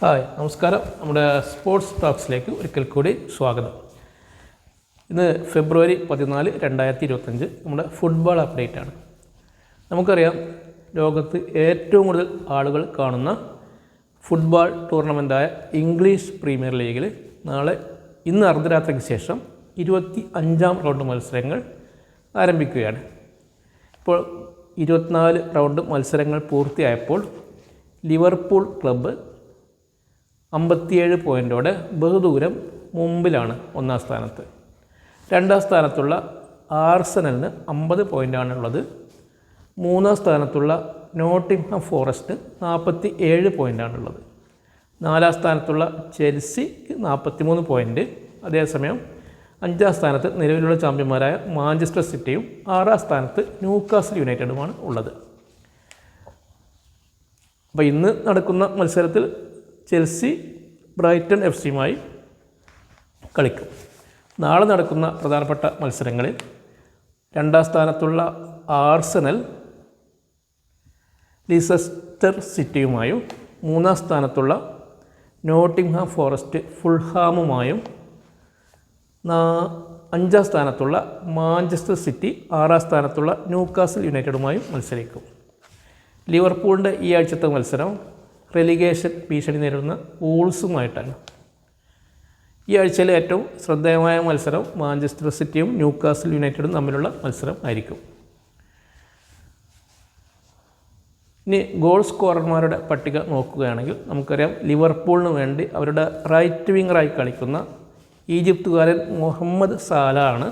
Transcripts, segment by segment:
Hi നമസ്കാരം. നമ്മുടെ sports ടോക്സിലേക്ക് ഒരിക്കൽ കൂടി സ്വാഗതം. ഇന്ന് ഫെബ്രുവരി പതിനാല് രണ്ടായിരത്തി ഇരുപത്തഞ്ച് നമ്മുടെ ഫുട്ബോൾ അപ്ഡേറ്റ് ആണ്. നമുക്കറിയാം ലോകത്ത് ഏറ്റവും കൂടുതൽ ആളുകൾ കാണുന്ന ഫുട്ബോൾ ടൂർണമെന്റായ ഇംഗ്ലീഷ് പ്രീമിയർ ലീഗിൽ നാളെ ഇന്ന് അർദ്ധരാത്രിക്ക് ശേഷം ഇരുപത്തി അഞ്ചാം റൗണ്ട് മത്സരങ്ങൾ ആരംഭിക്കുകയാണ്. ഇപ്പോൾ ഇരുപത്തിനാല് റൗണ്ട് മത്സരങ്ങൾ പൂർത്തിയായപ്പോൾ ലിവർപൂൾ ക്ലബ്ബ് അമ്പത്തിയേഴ് പോയിന്റോടെ ബഹുദൂരം മുമ്പിലാണ് ഒന്നാം സ്ഥാനത്ത്. രണ്ടാം സ്ഥാനത്തുള്ള ആർസനലിന് അമ്പത് പോയിന്റാണുള്ളത് മൂന്നാം സ്ഥാനത്തുള്ള നോട്ടിംഹം ഫോറസ്റ്റ് നാൽപ്പത്തി ഏഴ് പോയിന്റാണുള്ളത് നാലാം സ്ഥാനത്തുള്ള ചെൽസിക്ക് നാൽപ്പത്തി മൂന്ന് പോയിന്റ് അതേസമയം അഞ്ചാം സ്ഥാനത്ത് നിലവിലുള്ള ചാമ്പ്യന്മാരായ മാഞ്ചസ്റ്റർ സിറ്റിയും ആറാം സ്ഥാനത്ത് ന്യൂക്കാസൽ യുണൈറ്റഡുമാണ് ഉള്ളത്. അപ്പോൾ ഇന്ന് നടക്കുന്ന മത്സരത്തിൽ ചെൽസി ബ്രൈറ്റൺ എഫ് സിയുമായി കളിക്കും. നാളെ നടക്കുന്ന പ്രധാനപ്പെട്ട മത്സരങ്ങളിൽ രണ്ടാം സ്ഥാനത്തുള്ള ആർസനൽ ലിസസ്റ്റർ സിറ്റിയുമായും മൂന്നാം സ്ഥാനത്തുള്ള നോട്ടിംഗ്ഹാം ഫോറസ്റ്റ് ഫുൾഹാമുമായും അഞ്ചാം സ്ഥാനത്തുള്ള മാഞ്ചസ്റ്റർ സിറ്റി ആറാം സ്ഥാനത്തുള്ള ന്യൂകാസിൽ യുണൈറ്റഡുമായും മത്സരിക്കും. ലിവർപൂളിന്റെ ഈ ആഴ്ചത്തെ മത്സരം റെലിഗേഷൻ ഭീഷണി നേരിടുന്ന വൂൾസുമായിട്ടാണ് ഈ ആഴ്ചയിലെ ഏറ്റവും ശ്രദ്ധേയമായ മത്സരം മാഞ്ചസ്റ്റർ സിറ്റിയും ന്യൂക്കാസിൽ യുണൈറ്റഡും തമ്മിലുള്ള മത്സരം ആയിരിക്കും. ഇനി ഗോൾ സ്കോറർമാരുടെ പട്ടിക നോക്കുകയാണെങ്കിൽ നമുക്കറിയാം ലിവർപൂളിന് വേണ്ടി അവരുടെ റൈറ്റ് വിങ്ങറായി കളിക്കുന്ന ഈജിപ്തുകാരൻ മുഹമ്മദ് സാല ആണ്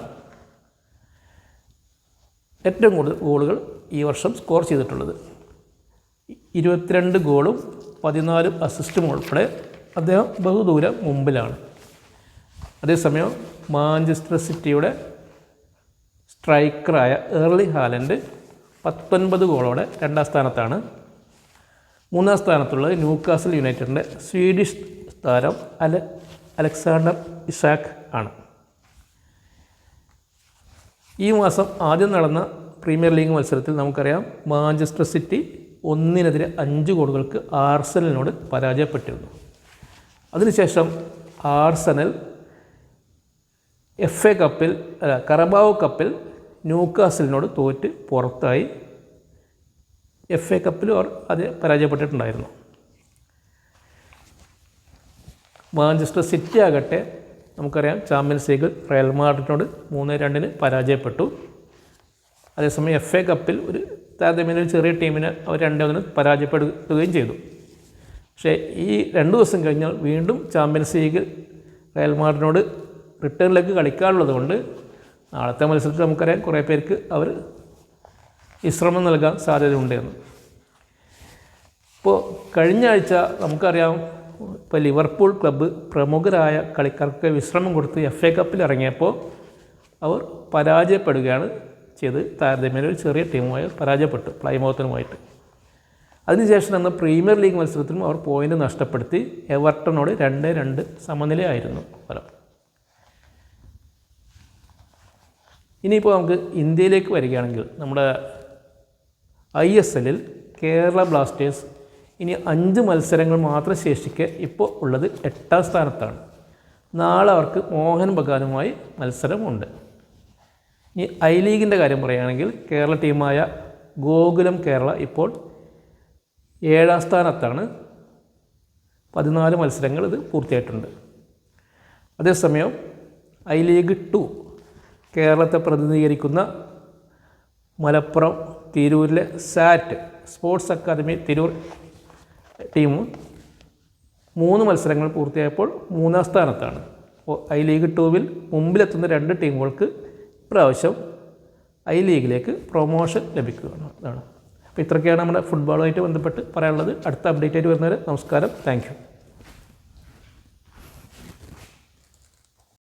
ഏറ്റവും കൂടുതൽ ഗോളുകൾ ഈ വർഷം സ്കോർ ചെയ്തിട്ടുള്ളത്. ഇരുപത്തിരണ്ട് ഗോളും പതിനാല് അസിസ്റ്റും ഉൾപ്പെടെ അദ്ദേഹം ബഹുദൂരം മുമ്പിലാണ്. അതേസമയം മാഞ്ചസ്റ്റർ സിറ്റിയുടെ സ്ട്രൈക്കറായ ഏർലി ഹാലൻഡ് പത്തൊൻപത് ഗോളോടെ രണ്ടാം സ്ഥാനത്താണ്. മൂന്നാം സ്ഥാനത്തുള്ളത് ന്യൂക്കാസൽ യുണൈറ്റഡിന്റെ സ്വീഡിഷ് താരം അല അലക്സാണ്ടർ ഇസാക്ക് ആണ്. ഈ മാസം ആദ്യം നടന്ന പ്രീമിയർ ലീഗ് മത്സരത്തിൽ നമുക്കറിയാം മാഞ്ചസ്റ്റർ സിറ്റി ഒന്നിനെതിരെ അഞ്ച് ഗോളുകൾക്ക് ആർസനലിനോട് പരാജയപ്പെട്ടിരുന്നു. അതിനുശേഷം ആർസനൽ എഫ് എ കപ്പിൽ അല്ല കറബാവോ കപ്പിൽ ന്യൂക്കാസിലിനോട് തോറ്റ് പുറത്തായി. എഫ് എ കപ്പിൽ അവർ അത് പരാജയപ്പെട്ടിട്ടുണ്ടായിരുന്നു. മാഞ്ചസ്റ്റർ സിറ്റി ആകട്ടെ നമുക്കറിയാം ചാമ്പ്യൻസ് ലീഗിൽ റയൽ മാഡ്രിഡിനോട് മൂന്ന് രണ്ടിന് പരാജയപ്പെട്ടു. അതേസമയം എഫ് എ കപ്പിൽ ഒരു താരതമ്യേന ഒരു ചെറിയ ടീമിനെ അവർ രണ്ടൊന്നിന് പരാജയപ്പെടുത്തുകയും ചെയ്തു. പക്ഷേ ഈ രണ്ട് ദിവസം കഴിഞ്ഞാൽ വീണ്ടും ചാമ്പ്യൻസ് ലീഗ് റയൽ മാഡ്രിഡിനോട് റിട്ടേണിലേക്ക് കളിക്കാനുള്ളത് കൊണ്ട് നാളത്തെ മത്സരത്തിൽ നമുക്കറിയാം കുറേ പേർക്ക് അവർ വിശ്രമം നൽകാൻ സാധ്യതയുണ്ട് എന്ന് ഇപ്പോൾ കഴിഞ്ഞ ആഴ്ച നമുക്കറിയാം ഇപ്പോൾ ലിവർപൂൾ ക്ലബ്ബ് പ്രമുഖരായ കളിക്കാർക്ക് വിശ്രമം കൊടുത്ത് എഫ് എ കപ്പിൽ ഇറങ്ങിയപ്പോൾ അവർ പരാജയപ്പെടുകയാണ്. ചെയ്ത് താരതമ്യേന ഒരു ചെറിയ ടീമുമായി പരാജയപ്പെട്ടു പ്ലൈമോത്തനുമായിട്ട്. അതിനുശേഷം നടന്ന പ്രീമിയർ ലീഗ് മത്സരത്തിലും അവർ പോയിന്റ് നഷ്ടപ്പെടുത്തി എവർട്ടനോട് രണ്ട് രണ്ട് സമനിലയായിരുന്നു ഫലം. ഇനിയിപ്പോൾ നമുക്ക് ഇന്ത്യയിലേക്ക് വരികയാണെങ്കിൽ നമ്മുടെ ഐ എസ് എല്ലിൽ കേരള ബ്ലാസ്റ്റേഴ്സ് ഇനി അഞ്ച് മത്സരങ്ങൾ മാത്രം ശേഷിക്കെ ഇപ്പോൾ ഉള്ളത് എട്ടാം സ്ഥാനത്താണ്. നാളെ അവർക്ക് മോഹൻ ബഗാനുമായി മത്സരമുണ്ട്. ഇനി ഐ ലീഗിന്റെ കാര്യം പറയുകയാണെങ്കിൽ കേരള ടീമായ ഗോകുലം കേരള ഇപ്പോൾ ഏഴാം സ്ഥാനത്താണ്. പതിനാല് മത്സരങ്ങൾ ഇത് പൂർത്തിയായിട്ടുണ്ട്. അതേസമയം ഐ ലീഗ് ടു കേരളത്തെ പ്രതിനിധീകരിക്കുന്ന മലപ്പുറം തിരൂരിലെ SAT sports academy Tirur team മൂന്ന് മത്സരങ്ങൾ പൂർത്തിയായപ്പോൾ മൂന്നാം സ്ഥാനത്താണ്. ഐ ലീഗ് ടൂവിൽ മുമ്പിലെത്തുന്ന രണ്ട് ടീമുകൾക്ക് ഇപ്രാവശ്യം ഐ ലീഗിലേക്ക് പ്രൊമോഷൻ ലഭിക്കുകയാണ്. അതാണ്. അപ്പോൾ ഇത്രയൊക്കെയാണ് നമ്മുടെ ഫുട്ബോളുമായിട്ട് ബന്ധപ്പെട്ട് പറയാനുള്ളത്. അടുത്ത അപ്ഡേറ്റ് ആയിട്ട് വരുന്നവരെ നമസ്കാരം. താങ്ക്